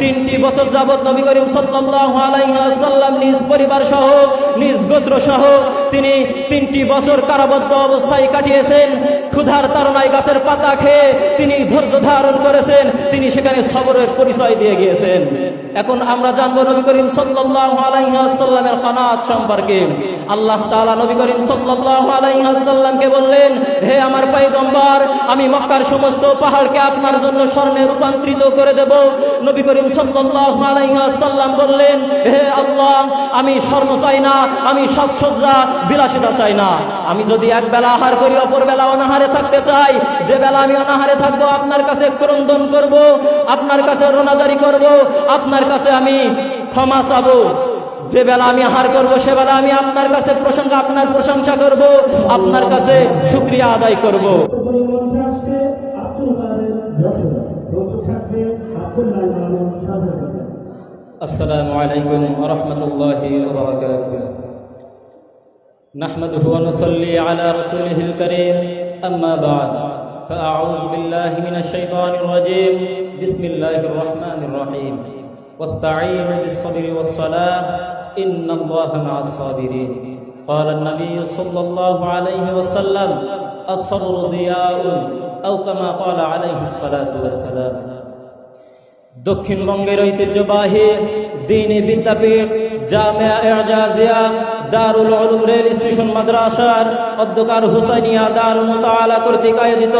তিনটি বছর যাবৎ নবী করিম সাল্লাল্লাহু আলাইহি ওয়াসাল্লাম নিজ পরিবার সহ নিজ গোত্র সহ তিনি তিনটি বছর কারাবদ্ধ অবস্থায় কাটিয়েছেন। ক্ষুধার তারনায় গাছের পাতা খেয়ে তিনি ধৈর্য ধারণ করেছেন। তিনি সেখানে সবরের পরিচয় দিয়ে গিয়েছেন। এখন আমরা জানব নবী করিম ওয়াসাল্লামের কানাত সম্পর্কে। আল্লাহ তাআলা নবী করিম ওয়াসাল্লামকে বললেন, হে আমার পয়গম্বর, আমি মক্কার সমস্ত পাহাড়কে আপনার জন্য স্বর্ণে রূপান্তরিত করে দেব। নবী করিম ওয়াসাল্লাম বললেন, হে আল্লাহ, আমি স্বর্ণ চাই না, আমি সাজসজ্জা বিলাসিতা চাই না। আমি যদি এক বেলা আহার করি, অপর বেলা অনাহারে থাকতে চাই। যে বেলা আমি অনাহারে থাকব, আপনার কাছে ক্রন্দন করব, আপনার কাছে রোনাজারি করব, আপনার কাছে আমি ক্ষমা চাবো। যে বেলা আমি আহার করব, সে বেলা আমি আপনার কাছে প্রশংসা, আপনার প্রশংসা করব, আপনার কাছে শুক্রিয়া আদায় করব। পরিমঞ্চে আসছে আব্দুল نحمده ونصلي على رسوله الكريم أما بعد فأعوذ بالله من الشيطان الرجيم بسم الله الرحمن الرحيم واستعينوا بالصبر والصلاة إن الله مع الصابرين قال النبي صلى الله عليه وسلم الصبر ضياء أو كما قال عليه الصلاة والسلام দক্ষিণবঙ্গের ঐতিহ্যবাহী দিনী বিদ্যাপীঠ জামিয়া এজাজিয়া দারুল উলুম রেল স্টেশন মাদ্রাসার অধ্যকার হুসাইনিয়া দারুল মুতাআলা কর্তৃক আয়োজিত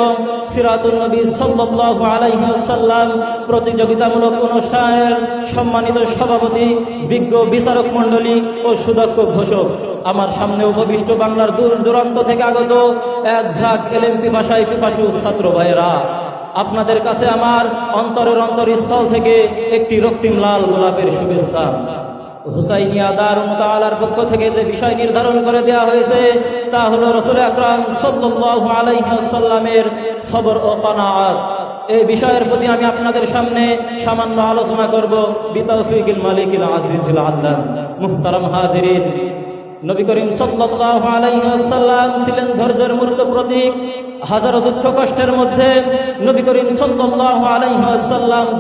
সিরাতুল নবী সাল্লাল্লাহু আলাইহি ওয়াসাল্লাম প্রতিযোগিতামূলক অনুষ্ঠানের সম্মানিত সভাপতি, বিজ্ঞ বিচারক মণ্ডলী ও সুদক্ষ ঘোষক। আমার সামনে উপবিষ্ট বাংলার দূর দূরান্ত থেকে আগত এক ঝাঁক এলএমপি ভাষায় পিপাসু ছাত্র ভাইয়েরা, আপনাদের কাছে আমার অন্তরের অন্তরস্থল থেকে একটি রক্তিম লাল গোলাপের শুভেচ্ছা। পক্ষ থেকে যে বিষয় করে দেওয়া হয়েছে, তা হলো রসুল আকরাম এই বিষয়ের প্রতি আমি আপনাদের সামনে সামান্য আলোচনা ছিলেন ধৈর্যের মূর্ত প্রতীক। হাজারো দুঃখ কষ্টের মধ্যে নবী করিম সাল্লাল্লাহু আলাইহি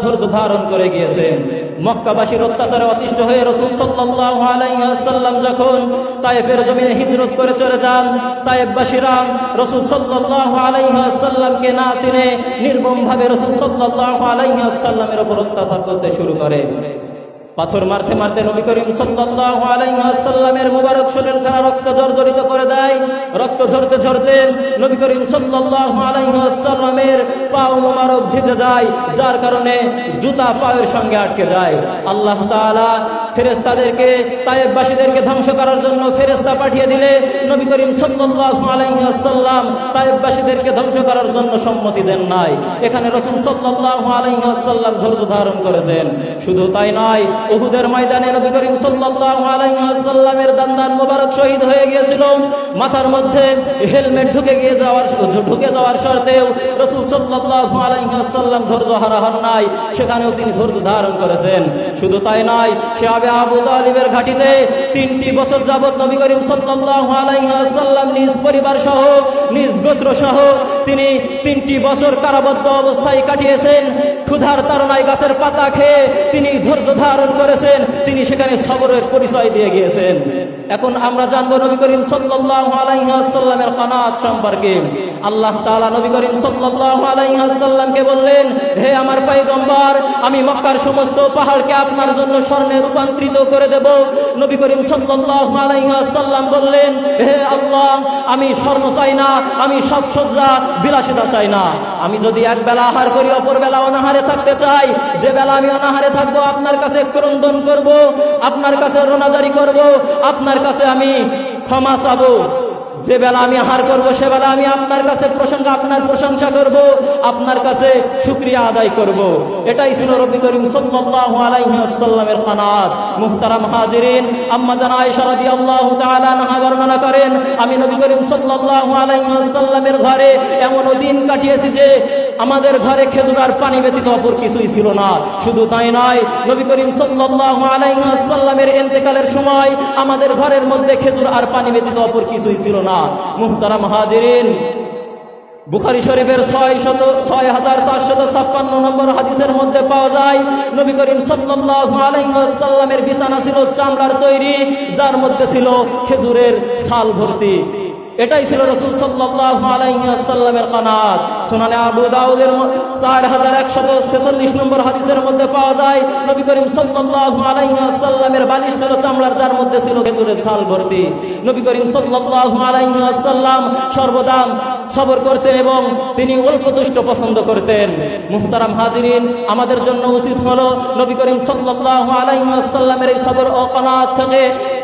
ধৈর্য ধারণ করে গিয়েছেন। মক্কাবাসীর অত্যাচারে অতিষ্ঠ হয়ে রসুল ওয়াসাল্লাম যখন তায়েফের জমিনে হিজরত করে চলে যান তাইফবাসীরা রসুল সাল্লাহ আলাইহি ওয়াসাল্লামকে না চিনে নির্মমভাবে ভাবে রসুল আলাইহি ওপর উপর অত্যাচার করতে শুরু করে। পাথর মারতে মারতে নবী করিম সাল্লাল্লাহু আলাইহি ওয়াসাল্লামের মুবারক শরীরখানা রক্ত জর্জরিত করে দেয়। রক্ত ঝরতে ঝরতে নবী করিম সাল্লাল্লাহু আলাইহি ওয়াসাল্লামের পা মুবারক ভিজে যায়, যার কারণে জুতা পায়ের সঙ্গে আটকে যায়। আল্লাহ তাআলা ফেরেশতাদেরকে, তায়েববাসীদেরকে ধ্বংস করার জন্য ফেরেশতা পাঠিয়ে দিলে নবী করিম সাল্লাল্লাহু আলাইহি ওয়াসাল্লাম তায়েববাসীদেরকে ধ্বংস করার জন্য সম্মতি দেন নাই। এখানে রাসূল সাল্লাল্লাহু আলাইহি ওয়াসাল্লাম ধৈর্য ধারণ করেছেন। শুধু তাই নয় উহুদের ময়দানে নবী করিম সাল্লাল্লাহু আলাইহি ওয়াসাল্লামের দান্দান মোবারক শহীদ হয়ে গিয়েছিল। মাথার মধ্যে হেলমেট ঢুকে গিয়ে যাওয়ার ঢুকে যাওয়ার শর্তেও রাসূল সাল্লাল্লাহু আলাইহি ওয়াসাল্লাম ধৈর্য হারা হন নাই, সেখানেও তিনি ধৈর্য ধারণ করেছেন। শুধু তাই নয় সে আবে আবু তালিবের ঘাটিতে তিনটি বছর যাবৎ নবী করিম সাল্লাল্লাহু আলাইহি ওয়াসাল্লাম নিজ পরিবার সহ, নিজ গোত্র সহ তিনি তিনটি বছর কারাবদ্ধ অবস্থায় কাটিয়েছেন। ক্ষুধার তারনায় গাছের পাতা খেয়ে তিনি ধৈর্য ধারণ করেছেন, তিনি সেখানে সবরের পরিচয় দিয়ে গিয়েছেন। এখন আমরা জানব নবী করিম সাল্লাল্লাহু কানাত সম্পর্কে। আল্লাহ তাআলা নবী করিম ওয়াসাল্লামকে বললেন, হে আমার পয়গম্বর, আমি মক্কার সমস্ত পাহাড়কে আপনার জন্য স্বর্ণে রূপান্তরিত করে দেব। নবী করিম ওয়াসাল্লাম বললেন, হে আল্লাহ, আমি স্বর্ণ চাই না, আমি সাজসজ্জা বিলাসিতা চাই না। আমি যদি এক বেলা আহার করি, অপর বেলা অনাহারে থাকতে চাই। যে বেলা আমি অনাহারে থাকব, আপনার কাছে ক্রন্দন করব, আপনার কাছে রোনাজারি করব, আপনার কাছে আমি ক্ষমা চাবো। যে বেলা আমি আহার করব, সে বেলা আমি আপনার কাছে প্রশংসা, আপনার প্রশংসা করব, আপনার কাছে শুক্রিয়া আদায় করব। এটাই ছিল রবি করিম সাল্লাল্লাহু আলাইহি ওয়াসাল্লামের কানাত মুহতারাম হাজিরিন, আম্মা জান আয়েশা রাদিয়াল্লাহু তাআলা আনহা বর্ণনা করেন, আমি নবী করিম সাল্লাল্লাহু আলাইহি ঘরে এমন দিন কাটিয়েছি যে আমাদের ঘরে খেজুর আর পানি ব্যতীত অপর কিছুই ছিল না। শুধু তাই নয়, নবী করিম ওয়াসাল্লামের ইন্তেকালের সময় আমাদের ঘরের মধ্যে খেজুর আর পানি ব্যতীত অপর কিছুই ছিল না। মুহতারাম হাজিরিন, বুখারি শরীফের ছয় শত, ছয় হাজার চারশত ছাপ্পান্ন নম্বর হাদিসের মধ্যে পাওয়া যায়, নবী করিম ওয়াসাল্লামের বিছানা ছিল চামড়ার তৈরি, যার মধ্যে ছিল খেজুরের ছাল ভর্তি। এটাই ছিল রসুল ওয়াসাল্লামের কানাত। সুনানে আবু দাউদের চার হাজার একশত ছেচল্লিশ নম্বর হাদিসের মধ্যে পাওয়া যায়, নবী করিম ওয়াসাল্লামের বালিশ ছিল, চামড়ার যার মধ্যে ছিল খেজুরের ছাল ভর্তি। নবী করিম ওয়াসাল্লাম সর্বদা সবর করতেন এবং তিনি অল্পতুষ্ট পছন্দ করতেন। মুহতারাম হাজিরিন, আমাদের জন্য উচিত হলো নবী করিম সাল্লাল্লাহু আলাইহি ওয়াসাল্লামের এই সবর ও কনাত থেকে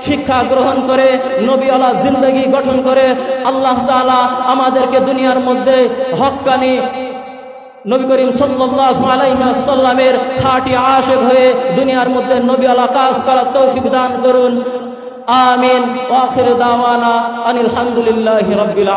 শিক্ষা গ্রহণ করে নবী আলা জিন্দগি গঠন করে, আল্লাহ তালা আমাদেরকে দুনিয়ার মধ্যে হকানি নবী করিম সাল্লাল্লাহু খাটি খাঁটি আশিক হয়ে দুনিয়ার মধ্যে নবী আলা কাজ করার তৌফিক দান করুন। আমিন। ওয়া আনিল হামদুলিল্লাহি রাব্বিল